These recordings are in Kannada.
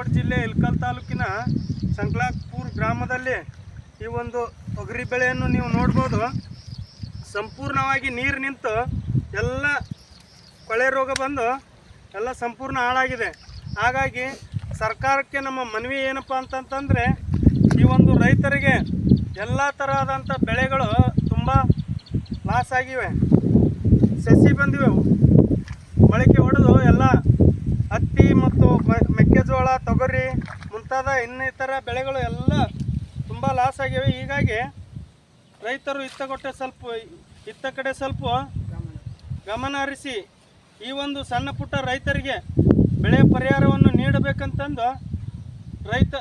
ಬಾಗಲಕೋಟೆ ಜಿಲ್ಲೆ ಇಲ್ಕಲ್ ತಾಲೂಕಿನ ಸಂಕ್ಲಾಪುರ್ ಗ್ರಾಮದಲ್ಲಿ ಈ ಒಂದು ತೊಗರಿ ಬೆಳೆಯನ್ನು ನೀವು ನೋಡ್ಬೋದು. ಸಂಪೂರ್ಣವಾಗಿ ನೀರು ನಿಂತು ಎಲ್ಲ ಕೊಳೆ ರೋಗ ಬಂದು ಎಲ್ಲ ಸಂಪೂರ್ಣ ಹಾಳಾಗಿದೆ. ಹಾಗಾಗಿ ಸರ್ಕಾರಕ್ಕೆ ನಮ್ಮ ಮನವಿ ಏನಪ್ಪ ಅಂತಂತಂದರೆ ಈ ಒಂದು ರೈತರಿಗೆ ಎಲ್ಲ ತರಹದಂಥ ಬೆಳೆಗಳು ತುಂಬ ಲಾಸ್ ಆಗಿವೆ. ಸಸಿ ಬಂದಿವೆ. ಮೊಳಕೆ ಹೊಡೆದು ಎಲ್ಲ ಹತ್ತಿ ಮತ್ತು ಮೆಕ್ಕೆಜೋಳ, ತೊಗರಿ ಮುಂತಾದ ಇನ್ನಿತರ ಬೆಳೆಗಳು ಎಲ್ಲ ತುಂಬ ಲಾಸ್ ಆಗಿವೆ. ಹೀಗಾಗಿ ರೈತರು ಇತ್ತ ಕೊಟ್ಟೆ ಸ್ವಲ್ಪ, ಇತ್ತ ಕಡೆ ಸ್ವಲ್ಪ ಗಮನ ಹರಿಸಿ ಈ ಒಂದು ಸಣ್ಣ ಪುಟ್ಟ ರೈತರಿಗೆ ಬೆಳೆ ಪರಿಹಾರವನ್ನು ನೀಡಬೇಕಂತಂದು ರೈತ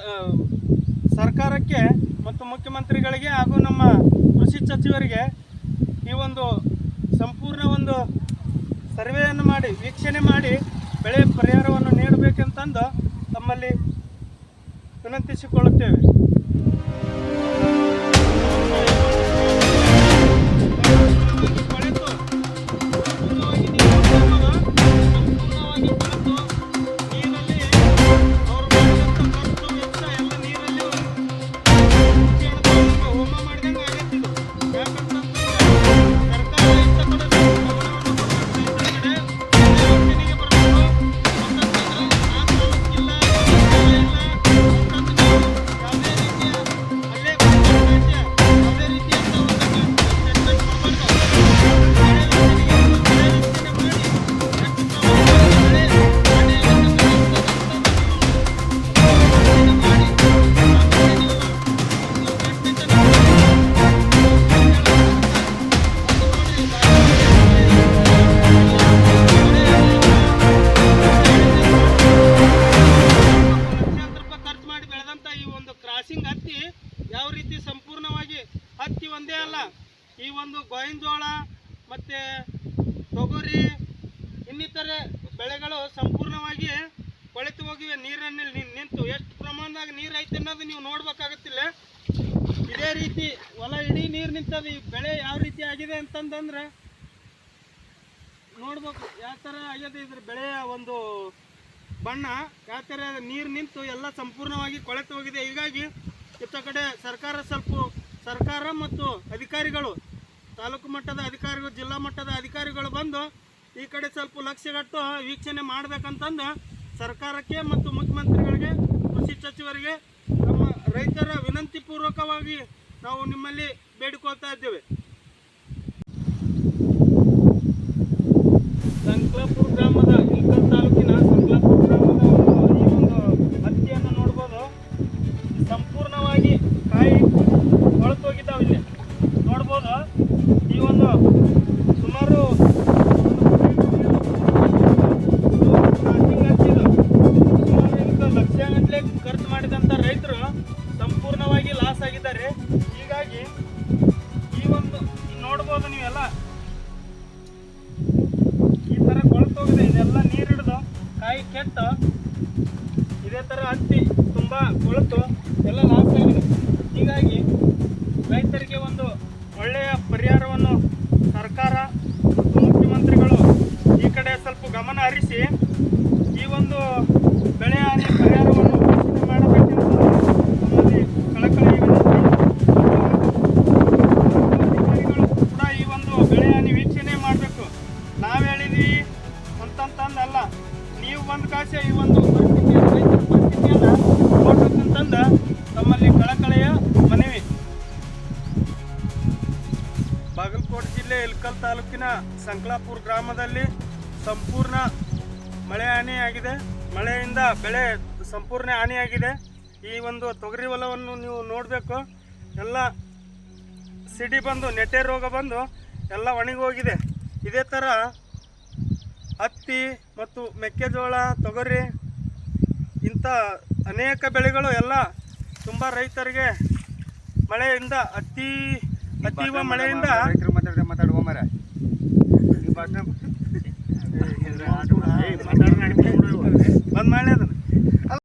ಸರ್ಕಾರಕ್ಕೆ ಮತ್ತು ಮುಖ್ಯಮಂತ್ರಿಗಳಿಗೆ ಹಾಗೂ ನಮ್ಮ ಕೃಷಿ ಸಚಿವರಿಗೆ ಈ ಒಂದು ಸಂಪೂರ್ಣ ಒಂದು ಸರ್ವೆಯನ್ನು ಮಾಡಿ, ವೀಕ್ಷಣೆ ಮಾಡಿ ಬೆಳೆ ಪರಿಹಾರವನ್ನು ನೀಡಬೇಕೆಂತಂದು ತಮ್ಮಲ್ಲಿ ವಿನಂತಿಸಿಕೊಳ್ಳುತ್ತೇವೆ. ಅಲ್ಲ, ಈ ಒಂದು ಗೋವಿನ ಜೋಳ ಮತ್ತೆ ತೊಗರಿ, ಇನ್ನಿತರೆ ಬೆಳೆಗಳು ಸಂಪೂರ್ಣವಾಗಿ ಕೊಳೆತು ಹೋಗಿವೆ. ನೀರಿನಲ್ಲಿ ನಿಂತು ಎಷ್ಟು ಪ್ರಮಾಣದಾಗ ನೀರು ಐತೆ ಅನ್ನೋದು ನೀವು ನೋಡ್ಬೇಕಾಗತ್ತಿಲ್ಲ. ಇದೇ ರೀತಿ ಹೊಲ ಇಡೀ ನೀರು ನಿಂತದ. ಈ ಬೆಳೆ ಯಾವ ರೀತಿ ಆಗಿದೆ ಅಂತಂದ್ರೆ ನೋಡ್ಬೇಕು. ಯಾವ ಥರ ಆಗಿದೆ ಇದ್ರ ಬೆಳೆಯ ಒಂದು ಬಣ್ಣ, ಯಾವ ಥರ ನೀರು ನಿಂತು ಎಲ್ಲ ಸಂಪೂರ್ಣವಾಗಿ ಕೊಳೆತು ಹೋಗಿದೆ. ಹೀಗಾಗಿ ಇತ್ತ ಕಡೆ ಸರ್ಕಾರ ಸ್ವಲ್ಪ ಸರ್ಕಾರ ಮತ್ತು ಅಧಿಕಾರಿಗಳು, ತಾಲೂಕು ಮಟ್ಟದ ಅಧಿಕಾರಿಗಳು, ಜಿಲ್ಲಾ ಮಟ್ಟದ ಅಧಿಕಾರಿಗಳು ಬಂದು ಈ ಕಡೆ ಸ್ವಲ್ಪ ಲಕ್ಷ್ಯಗಟ್ಟು ವೀಕ್ಷಣೆ ಮಾಡಬೇಕಂತಂದು ಸರ್ಕಾರಕ್ಕೆ ಮತ್ತು ಮುಖ್ಯಮಂತ್ರಿಗಳಿಗೆ, ಕೃಷಿ ಸಚಿವರಿಗೆ ನಮ್ಮ ರೈತರ ವಿನಂತಿ ಪೂರ್ವಕವಾಗಿ ನಾವು ನಿಮ್ಮಲ್ಲಿ ಬೇಡಿಕೊಳ್ತಾ ಇದ್ದೇವೆ. ಸಂಕ್ಲಾಪುರ ಗ್ರಾಮದ ನೋಡ್ಬೋದು ನೀವೆಲ್ಲ? ಈ ತರ ಕೊಳತೋಗಿದೆ ಇದೆಲ್ಲ ನೀರಿಡ್ದು ಕಾಯಿ ಕೆಟ್ಟು ಇದೇ ತರ ಹತ್ತಿ ತುಂಬಾ ಕೊಳತು. ಸಂಕ್ಲಾಪುರ ಗ್ರಾಮದಲ್ಲಿ ಸಂಪೂರ್ಣ ಮಳೆ ಹಾನಿಯಾಗಿದೆ. ಮಳೆಯಿಂದ ಬೆಳೆ ಸಂಪೂರ್ಣ ಹಾನಿಯಾಗಿದೆ. ಈ ಒಂದು ತೊಗರಿ ಹೊಲವನ್ನು ನೀವು ನೋಡಬೇಕು. ಎಲ್ಲ ಸಿಡಿ ಬಂದು ನೆಟ್ಟೆ ರೋಗ ಬಂದು ಎಲ್ಲ ಒಣಗಿ ಹೋಗಿದೆ ಇದೇ ಥರ ಹತ್ತಿ ಮತ್ತು ಮೆಕ್ಕೆಜೋಳ ತೊಗರಿ ಇಂಥ ಅನೇಕ ಬೆಳೆಗಳು ಎಲ್ಲ ತುಂಬ ರೈತರಿಗೆ ಮಳೆಯಿಂದ ಅತಿ ಅತೀವ ಮಳೆಯಿಂದ ಮಾತಾಡುವ ಮರ ಬಂದ್ ಮಾಡಿ ಅದನ್ನು